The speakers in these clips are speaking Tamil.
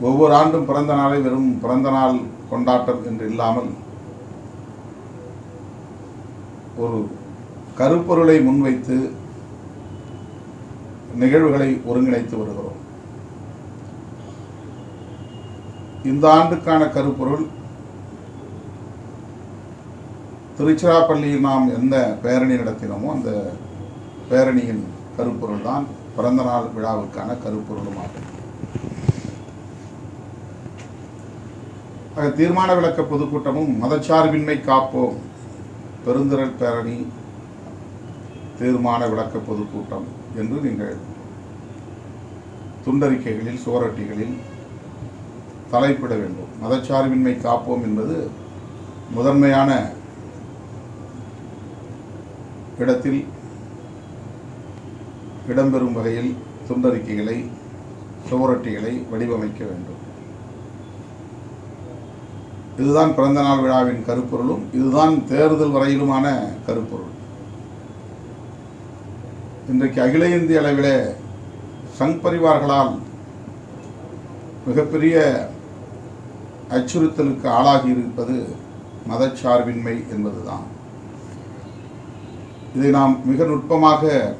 ஒவ்வொரு ஆண்டும் பிறந்த நாளை வெறும் பிறந்த நாள் கொண்டாட்டம் என்று இல்லாமல் ஒரு கருப்பொருளை முன்வைத்து நிகழ்வுகளை ஒருங்கிணைத்து வருகிறோம். இந்த ஆண்டுக்கான கருப்பொருள் திருச்சிராப்பள்ளியில் நாம் எந்த பேரணி நடத்தினோமோ அந்த பேரணியின் கருப்பொருள் தான் பிறந்தநாள் விழாவுக்கான கருப்பொருளும் தீர்மான விளக்க பொதுக்கூட்டமும் மதச்சார்பின்மை காப்போம். பெருந்திரள் பேரணி தீர்மான விளக்க பொதுக்கூட்டம் என்று நீங்கள் துண்டறிக்கைகளில் சுவரொட்டிகளில் தலைப்பிட வேண்டும். மதச்சார்பின்மை காப்போம் என்பது முதன்மையான இடத்தில் இடம்பெறும் வகையில் துண்டறிக்கைகளை சுவரொட்டிகளை வடிவமைக்க வேண்டும். இதுதான் பிறந்தநாள் விழாவின் கருப்பொருளும் இதுதான் தேர்தல் வரையிலுமான கருப்பொருள். இன்றைக்கு அகில இந்திய அளவிலே சங் பரிவார்களால் மிகப்பெரிய அச்சுறுத்தலுக்கு ஆளாகி இருப்பது மதச்சார்பின்மை என்பதுதான். இதை நாம் மிக நுட்பமாக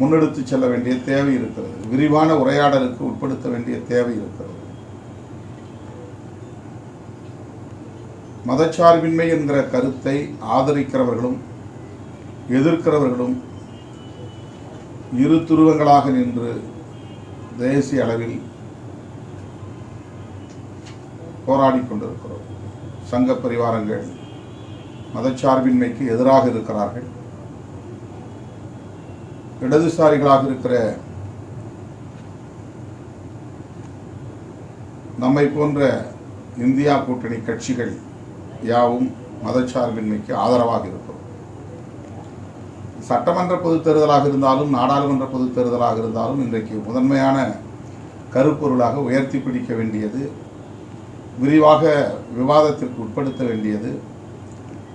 முன்னெடுத்து செல்ல வேண்டிய தேவை இருக்கிறது. விரிவான உரையாடலுக்கு உட்படுத்த வேண்டிய தேவை இருக்கிறது. மதச்சார்பின்மை என்கிற கருத்தை ஆதரிக்கிறவர்களும் எதிர்க்கிறவர்களும் இரு துருவங்களாக நின்று தேசிய அளவில் போராடி கொண்டிருக்கிறோம். சங்க பரிவாரங்கள் மதச்சார்பின்மைக்கு எதிராக இருக்கிறார்கள். இடதுசாரிகளாக இருக்கிற நம்மை போன்ற இந்தியா கூட்டணி கட்சிகள் யாவும் மதச்சார்பின்மைக்கு ஆதரவாக இருக்கும் சட்டமன்ற பொதுத் தேர்தலாக இருந்தாலும் நாடாளுமன்ற பொதுத் தேர்தலாக இருந்தாலும் இன்றைக்கு முதன்மையான கருப்பொருளாக உயர்த்தி பிடிக்க வேண்டியது விரிவாக விவாதத்திற்கு உட்படுத்த வேண்டியது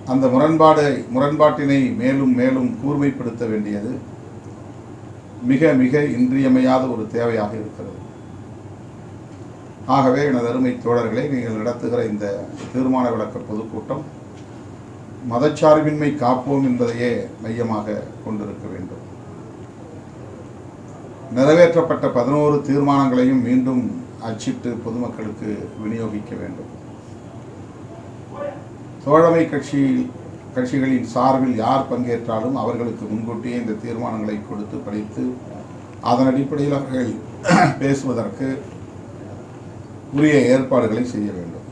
அந்த முரண்பாடை முரண்பாட்டினை மேலும் மேலும் கூர்மைப்படுத்த வேண்டியது மிக மிக இன்றியமையாத ஒரு தேவையாக இருக்கிறது. ஆகவே எனது அருமை தோழர்களை நீங்கள் நடத்துகிற இந்த தீர்மான விளக்க பொதுக்கூட்டம் மதச்சார்பின்மை காப்போம் என்பதையே மையமாக கொண்டிருக்க வேண்டும். நிறைவேற்றப்பட்ட பதினோரு தீர்மானங்களையும் மீண்டும் அச்சிட்டு பொதுமக்களுக்கு விநியோகிக்க வேண்டும். தோழமை கட்சி கட்சிகளின் சார்பில் யார் பங்கேற்றாலும் அவர்களுக்கு முன்கூட்டியே இந்த தீர்மானங்களை கொடுத்து படித்து அதன் அடிப்படையில் அவர்கள் பேசுவதற்கு உரிய ஏற்பாடுகளை செய்ய வேண்டும்.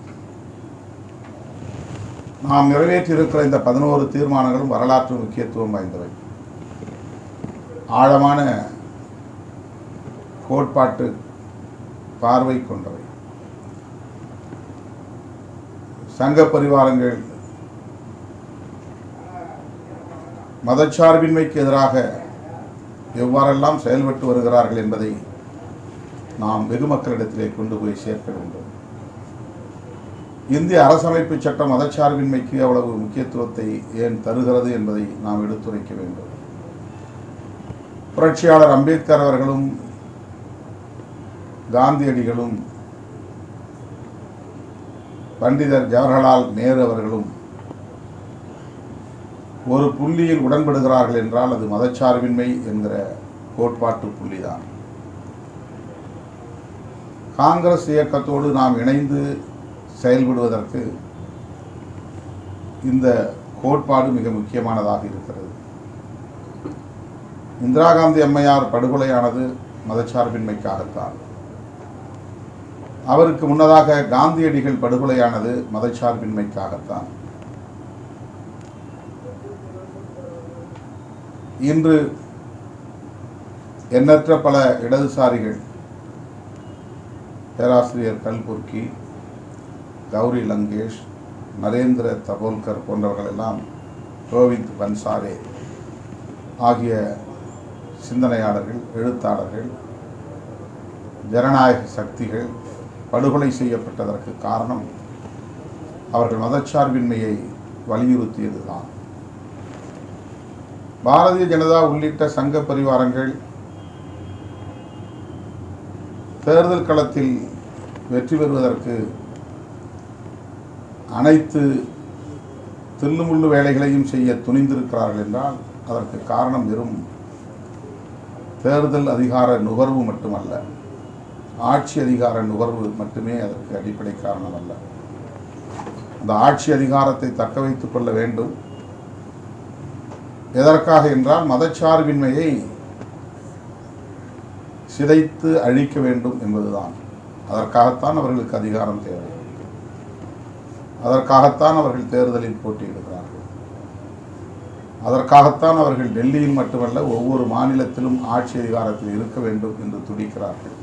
நாம் நிறைவேற்றியிருக்கிற இந்த பதினோரு தீர்மானங்களும் வரலாற்று முக்கியத்துவம் வாய்ந்தவை. ஆழமான கோட்பாட்டு பார்வை கொண்டவை. சங்க பரிவாரங்கள் மதச்சார்பின்மைக்கு எதிராக எவ்வாறெல்லாம் செயல்பட்டு வருகிறார்கள் என்பதை நாம் வெகு மக்களிடத்திலே கொண்டு போய் சேர்க்க வேண்டும். இந்திய அரசமைப்பு சட்டம் மதச்சார்பின்மைக்கு அவ்வளவு முக்கியத்துவத்தை ஏன் தருகிறது என்பதை நாம் எடுத்துரைக்க வேண்டும். புரட்சியாளர் அம்பேத்கர் அவர்களும் காந்தியடிகளும் பண்டிதர் ஜவஹர்லால் நேரு அவர்களும் ஒரு புள்ளியில் உடன்படுகிறார்கள் என்றால் அது மதச்சார்பின்மை என்கிற கோட்பாட்டு புள்ளிதான். காங்கிரஸ் இயக்கத்தோடு நாம் இணைந்து செயல்படுவதற்கு இந்த கோட்பாடு மிக முக்கியமானதாக இருக்கிறது. இந்திரா காந்தி அம்மையார் படுகொலையானது மதச்சார்பின்மைக்காகத்தான். அவருக்கு முன்னதாக காந்தியடிகள் படுகொலையானது மதச்சார்பின்மைக்காகத்தான். இன்று எண்ணற்ற பல இடதுசாரிகள் பேராசிரியர் கல்புர்கி கௌரி லங்கேஷ் நரேந்திர தபோல்கர் போன்றவர்கள் எல்லாம் கோவிந்த் பன்சாரே ஆகிய சிந்தனையாளர்கள் எழுத்தாளர்கள் ஜனநாயக சக்திகள் படுகொலை செய்யப்பட்டதற்கு காரணம் அவர்கள் மதச்சார்பின்மையை வலியுறுத்தியதுதான். பாரதிய ஜனதா உள்ளிட்ட சங்க பரிவாரங்கள் தேர்தல் களத்தில் வெற்றி பெறுவதற்கு அனைத்து தில்லுமுள்ளு வேலைகளையும் செய்ய துணிந்திருக்கிறார்கள் என்றால் அதற்கு காரணம் வெறும் தேர்தல் அதிகார நுகர்வு மட்டுமல்ல ஆட்சி அதிகார நுகர்வு மட்டுமே அதற்கு அடிப்படை காரணம் அல்ல அந்த ஆட்சி அதிகாரத்தை தக்க வைத்துக் கொள்ள வேண்டும். எதற்காக என்றால் மதச்சார்பின்மையை சிதைத்து அழிக்க வேண்டும் என்பதுதான். அதற்காகத்தான் அவர்களுக்கு அதிகாரம் தேவை. அதற்காகத்தான் அவர்கள் தேர்தலில் போட்டியிடுகிறார்கள். அதற்காகத்தான் அவர்கள் டெல்லியில் மட்டுமல்ல ஒவ்வொரு மாநிலத்திலும் ஆட்சி அதிகாரத்தில் இருக்க வேண்டும் என்று துடிக்கிறார்கள்.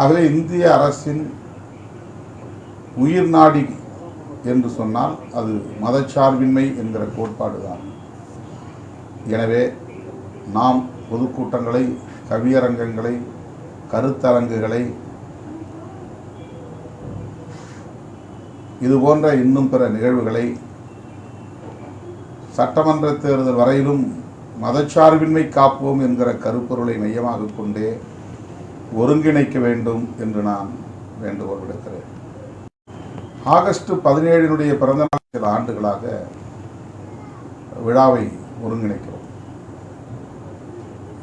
ஆகவே இந்திய அரசின் உயிர் நாடி என்று சொன்னால் அது மதச்சார்பின்மை என்கிற கோட்பாடு தான் எனவே நாம் பொதுக்கூட்டங்களை கவியரங்கங்களை கருத்தரங்குகளை இது போன்ற இன்னும் பிற நிகழ்வுகளை சட்டமன்ற தேர்தல் வரையிலும் மதச்சார்பின்மை காப்போம் என்கிற கருப்பொருளை மையமாக கொண்டே ஒருங்கிணைக்க வேண்டும் என்று நான் வேண்டுகோள் விடுக்கிறேன். ஆகஸ்ட் பதினேழினுடைய பிறந்த நாள் சில ஆண்டுகளாக விழாவை ஒருங்கிணைக்கிறோம்.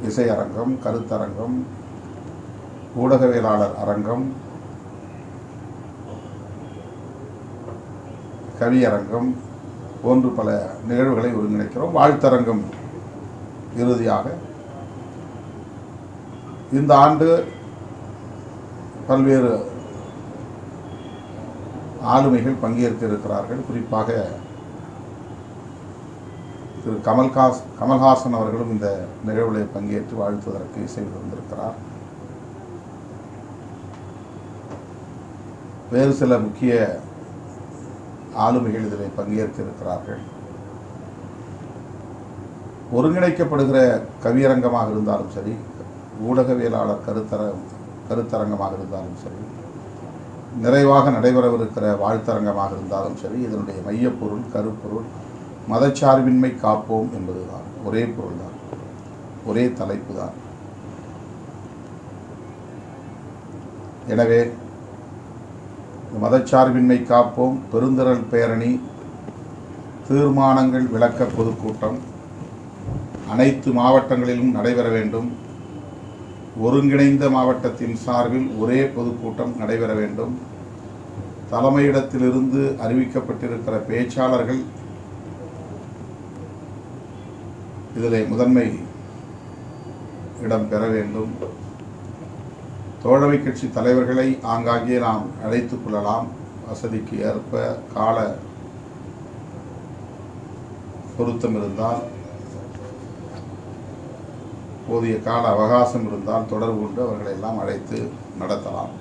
இசையரங்கம் கருத்தரங்கம் ஊடகவியலாளர் அரங்கம் கவியரங்கம் போன்று பல நிகழ்வுகளை ஒருங்கிணைக்கிறோம். வாழ்த்தரங்கம் இறுதியாக இந்த ஆண்டு பல்வேறு ஆளுமைகள் பங்கேற்க இருக்கிறார்கள். குறிப்பாக திரு கமல்ஹாஸ் கமல்ஹாசன் அவர்களும் இந்த நிகழ்வில் பங்கேற்று வாழ்த்துவதற்கு இசை வந்திருக்கிறார். வேறு சில முக்கிய ஆளுமைகள் இதில் பங்கேற்க இருக்கிறார்கள் ஒருங்கிணைக்கப்படுகிற கவியரங்கமாக இருந்தாலும் சரி ஊடகவியலாளர் கருத்தர கருத்தரங்கமாக இருந்தாலும் சரி நிறைவாக நடைபெறவிருக்கிற வாழ்த்தரங்கமாக இருந்தாலும் சரி இதனுடைய மையப்பொருள் கருப்பொருள் மதச்சார்பின்மை காப்போம் என்பதுதான். ஒரே பொருள் தான் ஒரே தலைப்பு தான் எனவே மதச்சார்பின்மை காப்போம் பெருந்திரள் பேரணி தீர்மானங்கள் விளக்க பொதுக்கூட்டம் அனைத்து மாவட்டங்களிலும் நடைபெற வேண்டும். ஒருங்கிணைந்த மாவட்டத்தின் சார்பில் ஒரே பொதுக்கூட்டம் நடைபெற வேண்டும். தலைமையிடத்திலிருந்து அறிவிக்கப்பட்டிருக்கிற பேச்சாளர்கள் இதில் முதன்மை இடம் பெற வேண்டும். தோழமை கட்சி தலைவர்களை ஆங்காங்கே நாம் அழைத்து கொள்ளலாம். வசதிக்கு ஏற்ப கால பொருத்தம் இருந்தால் போதிய கால அவகாசம் இருந்தால் தொடர்பு கொண்டு அவர்களை எல்லாம் அழைத்து நடத்தலாம்.